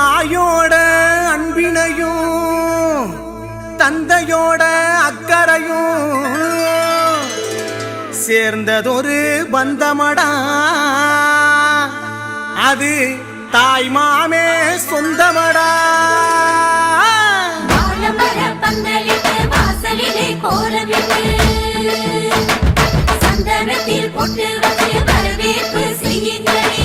தாயோட அன்பினையும் தந்தையோட அக்கறையும் சேர்ந்ததொரு பந்தமடா. அது தாய் மாமே சொந்தமடா. சந்தனத்தில் கொண்டு வந்து வரவேற்பு செய்யுங்கள்.